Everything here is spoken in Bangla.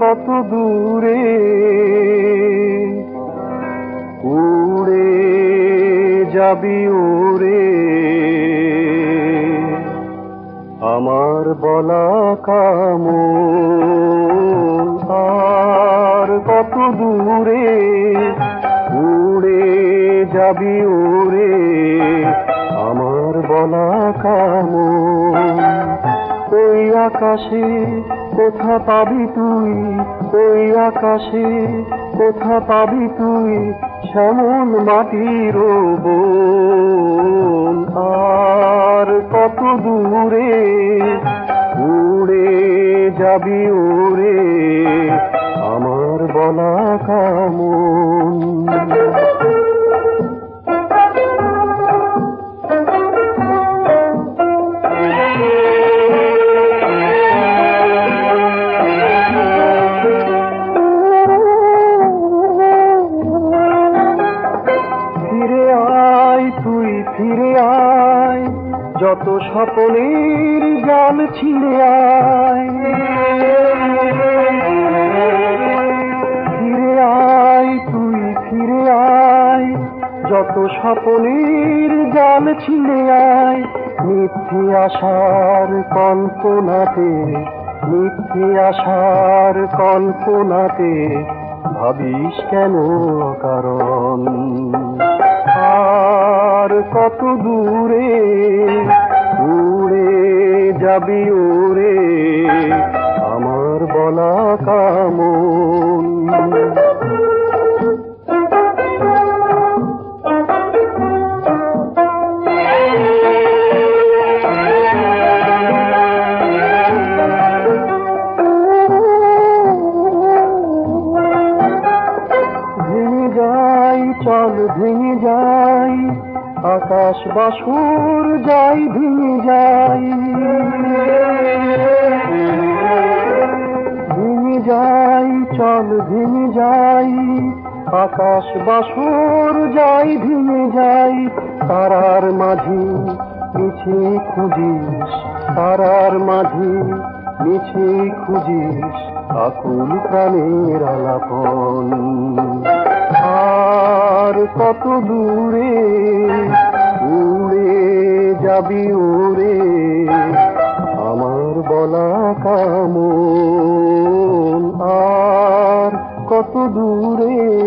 কত দূরে যাবি উরে আমার বলা কাম আর কত দূরে উড়ে যাবি উরে আমার বলা কাম ওই আকাশে, কোথা পাবি তুই? ওই আকাশে, কোথা পাবি তুই? শ্যামন মাটির আর কত দূরে উড়ে যাবি উড়ে ফিরে আয় যত স্বপনের জাল ছিঁড়ে আয় ফিরে আয় তুই ফিরে আয় যত স্বপনের জাল ছিঁড়ে আয় মিথ্যে আসার কল্পনাতে, মিথ্যে আসার কল্পনাতে ভাবিস কেন কারণ? কত দূরে উড়ে যাবি উড়ে আমার বলা ভেঙে যাই চল ভেঙে যাই। আকাশ বাসুর যাই ভেঙে যাই ভিঙে যাই চল ভেঙে যাই আকাশ বাসুর যাই ভেঙে যাই তারার মাঝি মিছে খুঁজিস, তারার মাঝি মিছে খুঁজিস। আকুল প্রাণের আলাপন। কত দূরে উড়ে যাবি ওরে। আমার বলা কাম আর কত দূরে